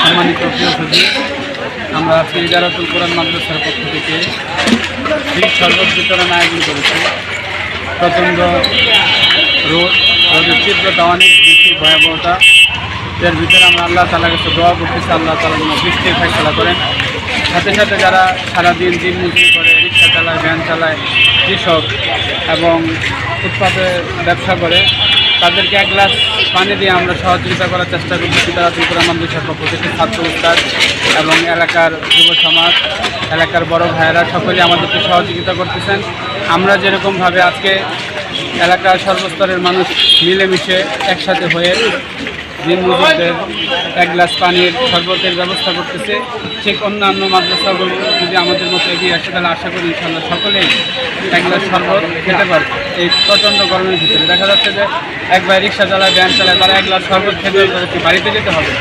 সম্মানিত প্রিয় সুধী আমরা আজকে ইজারাতুল কোরআন মাদ্রাসার পক্ষ থেকে শীত শরবত বিতরণ আয়োজন করেছি। প্রচণ্ড রোদ, রোদের তীব্রতা অনেক বেশি ভয়াবহতা। এর ভিতরে আমরা আল্লাহ তালার কাছে দোয়া করতেছি, আল্লাহ তালা যেন বৃষ্টির ফেসলা করেন। সাথে সাথে যারা সারাদিন দিন মজুরি করে, রিক্সা চালায়, ভ্যান চালায়, কৃষক এবং ফুটপাতে ব্যবসা করে তাদেরকে এক গ্লাস পানি দিয়ে আমরা সহযোগিতা করার চেষ্টা করছি। তারা ত্রিপুরা মানুষ পক্ষ থেকে ছাত্র উস্তাদ এবং এলাকার যুব সমাজ, এলাকার বড় ভাইয়েরা সকলে আমাদেরকে সহযোগিতা করতেছেন। আমরা যেরকমভাবে আজকে এলাকার সর্বস্তরের মানুষ মিলেমিশে একসাথে হয়ে দিন মজুরদের এক গ্লাস পানির শরবতের ব্যবস্থা করতেছে। ঠিক অন্যান্য মাদ্রাসাগুলো যদি আমাদের মতো এগিয়ে আসে, তাহলে আশা করি ইনশাল্লাহ সকলেই এক গ্লাস শরবত খেতে পারবে এই প্রচণ্ড গরমের ভিতরে। দেখা যাচ্ছে যে এক একবার রিক্সা চালায়, ভ্যান চালায়, তারা এক গ্লাস শরবত খেতে হলে কি বাড়িতে যেতে হবে।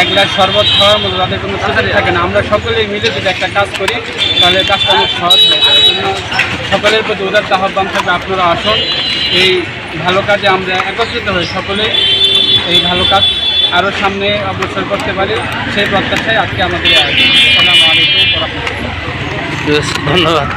এক গ্লাস শরবত খাওয়ার মতো তাদের কোনো সুযোগ থাকে না। আমরা সকলেই মিলে যদি একটা কাজ করি, তাহলে কাজটা অনেক সহজ হয়ে সকলের প্রতি উদারতা আহ্বান থাকবে, আপনারা আসুন। এই ভালো কাজে আমরা একত্রিত হয়ে সকলেই এই ভালো কাজ আরও সামনে অগ্রসর করতে পারি, সেই প্রত্যাশায় আজকে আমাদের আসসালামু আলাইকুম। ধন্যবাদ।